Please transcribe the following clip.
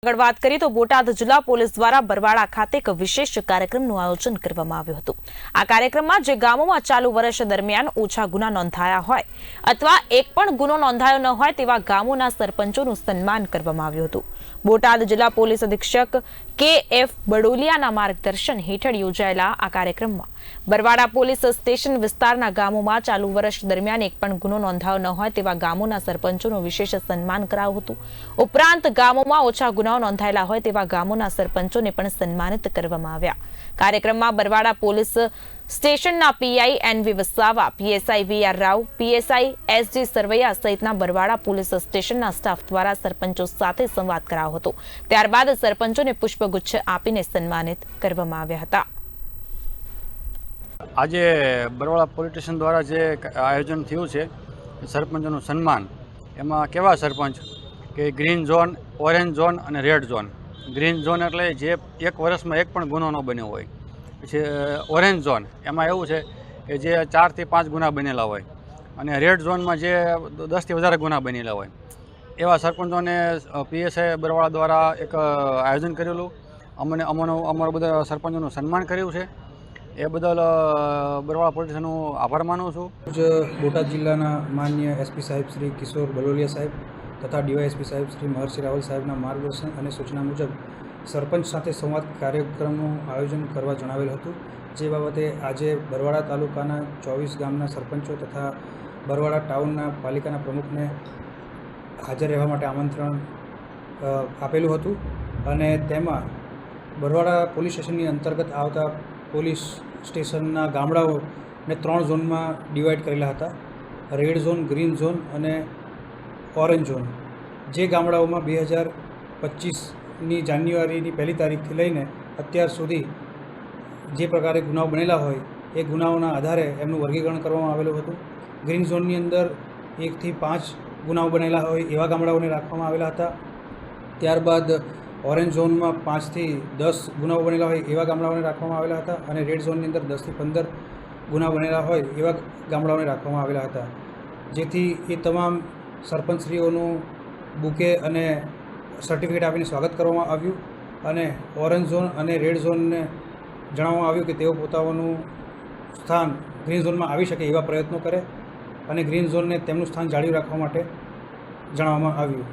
આગળ વાત કરીએ તો બોટાદ જિલ્લા પોલીસ દ્વારા બરવાડા ખાતે એક વિશેષ કાર્યક્રમનું આયોજન કરવામાં આવ્યું હતું. આ કાર્યક્રમમાં જે ગામોમાં ચાલુ વર્ષ દરમિયાન ઓછા ગુના નોંધાયા હોય અથવા એક પણ ગુનો નોંધાયો ન હોય તેવા ગામોના સરપંચોનું સન્માન કરવામાં આવ્યું હતું. બોટાદ જિલ્લા પોલીસ અધિક્ષક કે એફ બડોલિયાના માર્ગદર્શન હેઠળ યોજાયેલા આ કાર્યક્રમમાં બરવાડા પોલીસ સ્ટેશન વિસ્તારના ગામોમાં ચાલુ વર્ષ દરમિયાન એક પણ ગુનો નોંધાયો ન હોય તેવા ગામોના સરપંચોનું વિશેષ સન્માન કરાયું હતું. ઉપરાંત ગામોમાં ઓછા ગુનાઓ નોંધાયેલા હોય તેવા ગામોના સરપંચોને પણ સન્માનિત કરવામાં આવ્યા. કાર્યક્રમમાં બરવાડા પોલીસ સ્ટેશનના PI NV Vasava, PSI V R Rao, PSI SG Sarvaiya સહિતના બરવાડા પોલીસ સ્ટેશનના સ્ટાફ દ્વારા સરપંચો સાથે સંવાદ કરાયો હતો. ત્યારબાદ સરપંચોને પુષ્પગુચ્છ આપીને સન્માનિત કરવામાં આવ્યા હતા. આજે બરવાળા પોલીસ સ્ટેશન દ્વારા જે આયોજન થયું છે, સરપંચોનું સન્માન, એમાં કેવા સરપંચ? કે ગ્રીન ઝોન, ઓરેન્જ ઝોન અને રેડ ઝોન. ગ્રીન ઝોન એટલે જે એક વર્ષમાં એક પણ ગુનો ન બન્યો હોય. પછી ઓરેન્જ ઝોન, એમાં એવું છે કે જે ચારથી પાંચ ગુના બનેલા હોય અને રેડ ઝોનમાં જે દસથી વધારે ગુના બનેલા હોય. એવા સરપંચોને પીએસઆઈ બરવાળા દ્વારા એક આયોજન કરેલું. અમને, અમોનું, અમારા બધા સરપંચોનું સન્માન કર્યું છે. એ બદલ બરવાળા પોલીસ આભાર માનું છું. બોટાદ જિલ્લાના માન્ય એસપી સાહેબ શ્રી કિશોર બલોલિયા સાહેબ તથા ડીવાયએસપી સાહેબ શ્રી મહર્ષિ રાવલ સાહેબના માર્ગદર્શન અને સૂચના મુજબ સરપંચ સાથે સંવાદ કાર્યક્રમનું આયોજન કરવા જણાવેલ હતું. જે બાબતે આજે બરવાડા તાલુકાના ચોવીસ ગામના સરપંચો તથા બરવાડા ટાઉનના પાલિકાના પ્રમુખને હાજર રહેવા માટે આમંત્રણ આપેલું હતું અને તેમાં બરવાડા પોલીસ સ્ટેશનની અંતર્ગત આવતા પોલીસ સ્ટેશનના ગામડાઓને ત્રણ ઝોનમાં ડિવાઈડ કરેલા હતા. રેડ ઝોન, ગ્રીન ઝોન અને ઓરેન્જ ઝોન, જે ગામડાઓમાં બે હજાર પચીસની જાન્યુઆરીની પહેલી તારીખથી લઈને અત્યાર સુધી જે પ્રકારે ગુનાઓ બનેલા હોય, એ ગુનાઓના આધારે એમનું વર્ગીકરણ કરવામાં આવેલું હતું. ગ્રીન ઝોનની અંદર એકથી પાંચ ગુનાઓ બનેલા હોય એવા ગામડાઓને રાખવામાં આવેલા હતા. ત્યારબાદ ઓરેન્જ ઝોનમાં પાંચથી દસ ગુનાઓ બનેલા હોય એવા ગામડાઓને રાખવામાં આવેલા હતા અને રેડ ઝોનની અંદર દસથી પંદર ગુના બનેલા હોય એવા ગામડાઓને રાખવામાં આવેલા હતા. જેથી એ તમામ સરપંચશ્રીઓનું બુકે અને સર્ટિફિકેટ આપીને સ્વાગત કરવામાં આવ્યું અને ઓરેન્જ ઝોન અને રેડ ઝોનને જણાવવામાં આવ્યું કે તેઓ પોતાનું સ્થાન ગ્રીન ઝોનમાં આવી શકે એવા પ્રયત્નો કરે અને ગ્રીન ઝોનને તેમનું સ્થાન જાળવી રાખવા માટે જણાવવામાં આવ્યું.